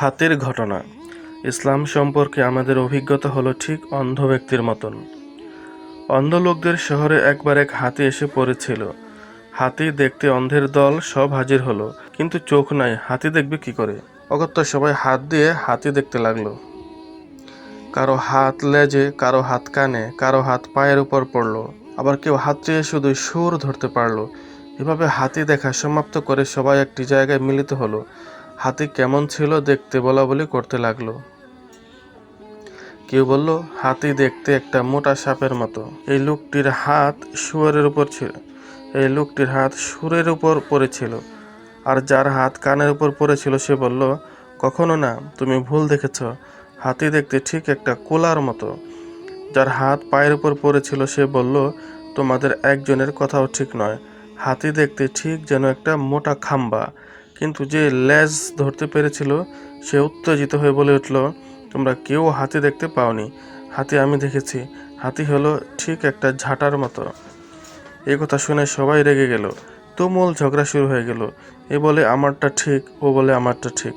হাতির ঘটনা। ইসলাম সম্পর্কে আমাদের অভিজ্ঞতা হলো ঠিক অন্ধ ব্যক্তির মতন। অন্ধ লোকদের শহরে একবার এক হাতি এসে পড়েছিল। হাতি দেখতে অন্ধের দল সব হাজির হলো, কিন্তু চোখ নাই, হাতি দেখবে কি করে? অগত্যা সবাই হাত দিয়ে হাতি দেখতে লাগল। কারও হাত লেজে, কারও হাত কানে, কারও হাত পায়ের উপর পড়ল। আবার কেউ হাত দিয়ে শুধু সুর ধরতে পারল। এভাবে হাতি দেখা সমাপ্ত করে সবাই একটি জায়গায় মিলিত হলো। হাতি কেমন ছিল দেখতে বলা বলি করতে লাগল। কেউ বলল, হাতি দেখতে একটা মোটা সাপের মতো। এই লোকটির হাত শুয়ারের উপর ছিল। এই লোকটির হাত সুরের উপর পড়েছিল। আর যার হাত কানের উপর পড়েছিল, সে বলল, কখনো না, তুমি ভুল দেখেছ। হাতি দেখতে ঠিক একটা কোলার মতো। যার হাত পায়ের উপর পড়েছিল, সে বলল, তোমাদের একজনের কথাও ঠিক নয়। হাতি দেখতে ঠিক যেন একটা মোটা খাম্বা। কিন্তু যে লেজ ধরতে পেরেছিল, সে উত্তেজিত হয়ে বলে উঠল, তোমরা কেউ হাতি দেখতে পাওনি। হাতি আমি দেখেছি। হাতি হলো ঠিক একটা ঝাঁটার মতো। এ কথা শুনে সবাই রেগে গেল। তুমুল ঝগড়া শুরু হয়ে গেল। এ বলে, আমারটা ঠিক, ও বলে, আমারটা ঠিক।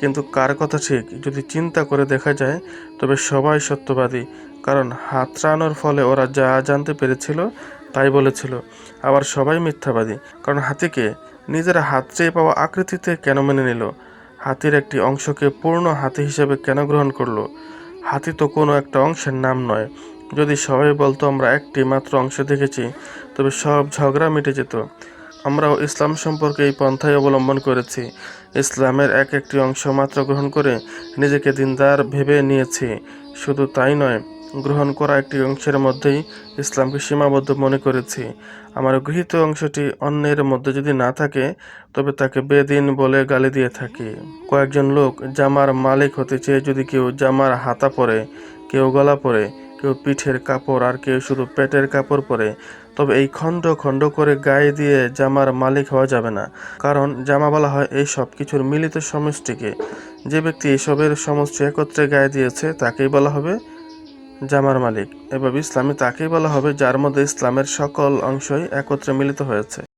কিন্তু কার কথা ঠিক, যদি চিন্তা করে দেখা যায়, তবে সবাই সত্যবাদী। কারণ হাতড়ানোর ফলে ওরা যা জানতে পেরেছিল, তাই বলেছিল। আবার সবাই মিথ্যাবাদী। কারণ হাতিকে নিজের হাত চেয়ে পাওয়া আকৃতিতে কেন মেনে নিল? হাতির একটি অংশকে পূর্ণ হাতি হিসেবে কেন গ্রহণ করল? হাতি তো কোনো একটা অংশের নাম নয়। যদি সবাই বলতো, আমরা একটি মাত্র অংশ দেখেছি, তবে সব ঝগড়া মিটে যেত। আমরাও ইসলাম সম্পর্কে এই পন্থাই অবলম্বন করেছি। ইসলামের এক একটি অংশ মাত্র গ্রহণ করে নিজেকে দিনদার ভেবে নিয়েছি। শুধু তাই নয় গ্রহণ করা একটি অংশের মধ্যেই ইসলামকে সীমাবদ্ধ মনে করেছি। আমার গৃহীত অংশটি অন্যের মধ্যে যদি না থাকে, তবে তাকে বেদিন বলে গালি দিয়ে থাকি। কয়েকজন লোক জামার মালিক হতে চেয়ে যদি কেউ জামার হাতা পরে, কেউ গলা পরে, কেউ পিঠের কাপড় আর কেউ শুধু পেটের কাপড় পরে, তবে এই খণ্ড খণ্ড করে গায়ে দিয়ে জামার মালিক হওয়া যাবে না। কারণ জামা বলা হয় এই সব কিছুর মিলিত সমষ্টিকে। যে ব্যক্তি এসবের সমষ্টি একত্রে গায়ে দিয়েছে, তাকেই বলা হবে জামার মালিক। এভাবে ইসলামে তাকেই বলা হবে যার মধ্যে ইসলামের সকল অংশই একত্রে মিলিত হয়েছে।